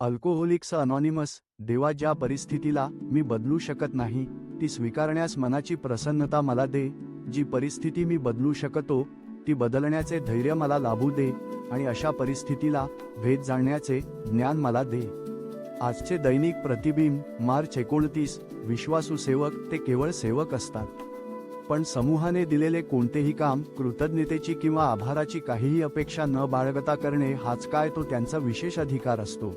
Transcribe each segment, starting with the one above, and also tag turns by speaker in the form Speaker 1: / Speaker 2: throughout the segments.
Speaker 1: Alcoholics anonymous देवा ज्या परिस्थितीला मी बदलू शकत नाही ती स्वीकारण्यास मनाची प्रसन्नता मला दे जी परिस्थिती मी बदलू शकतो ती बदलण्याचे धैर्य मला लाभू दे आणि अशा परिस्थितीला भेद जाणण्याचे ज्ञान मला दे. आजचे दैनिक प्रतिबिंब मार्च एकोणतीस विश्वासू सेवक ते केवळ सेवक असतात. पण समूहाने दिलेले कोणतेही काम कृतज्ञतेची किंवा आभाराची काहीही अपेक्षा न बाळगता करणे हाच काय तो त्यांचा विशेष अधिकार असतो.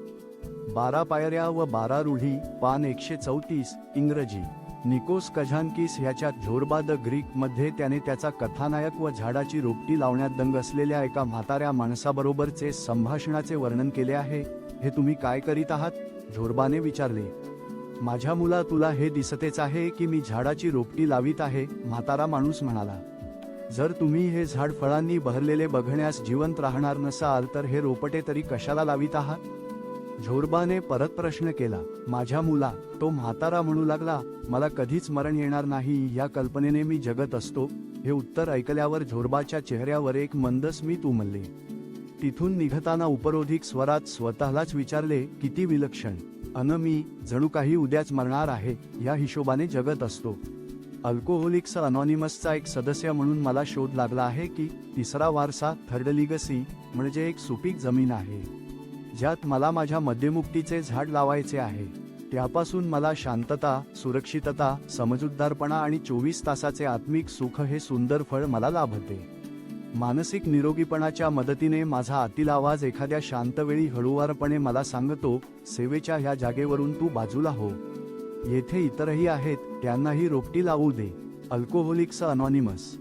Speaker 1: बारा पायऱ्या व बारा रूढी पान एकशे चौतीस इंग्रजी. निकोस कझानकिस ह्याच्या झोरबा द ग्रीकमध्ये त्याने त्याचा कथानायक व झाडाची रोपटी लावण्यात दंग असलेल्या एका म्हाताऱ्या माणसाबरोबरचे संभाषणाचे वर्णन केले आहे. हे तुम्ही काय करीत आहात? झोरबाने विचारले. माझ्या मुला तुला हे दिसतेच आहे की मी झाडाची रोपटी लावित आहे म्हातारा माणूस म्हणाला. जर तुम्ही हे झाड फळांनी बहरलेले बघण्यास जिवंत राहणार नसाल तर हे रोपटे तरी कशाला लावित आहात? झोरबाने परत प्रश्न केला माझ्या मुला तो म्हातारा म्हणू लागला मला कधीच मरण येणार नाही या कल्पनेने मी जगत असतो. हे उत्तर ऐकल्यावर झोरबाच्या चेहऱ्यावर एक मंद स्मित उमलले. तिथून निघताना उपरोधिक स्वरात स्वतःलाच विचारले किती विलक्षण. अन मी जणू काही उद्याच मरणार आहे या हिशोबाने जगत असतो. अल्कोहोलिक्स अनॉनिमसचा एक सदस्य म्हणून मला शोध लागला आहे की तिसरा वारसा थर्ड लिगसी म्हणजे एक सुपीक जमीन आहे. ज्यात मला माझ्या मध्यमुक्तीचे झाड लावायचे आहे. त्यापासून मला शांतता सुरक्षितता समजूतदारपणा आणि चोवीस तासाचे आत्मिक सुख हे सुंदर फळ मला लाभते. मानसिक निरोगीपणाच्या मदतीने माझा आतील आवाज एखाद्या शांतवेळी हळुवारपणे मला सांगतो सेवेच्या ह्या जागेवरून तू बाजूला हो. येथे इतरही आहेत त्यांनाही रोपटी लावू दे. Alcoholics anonymous.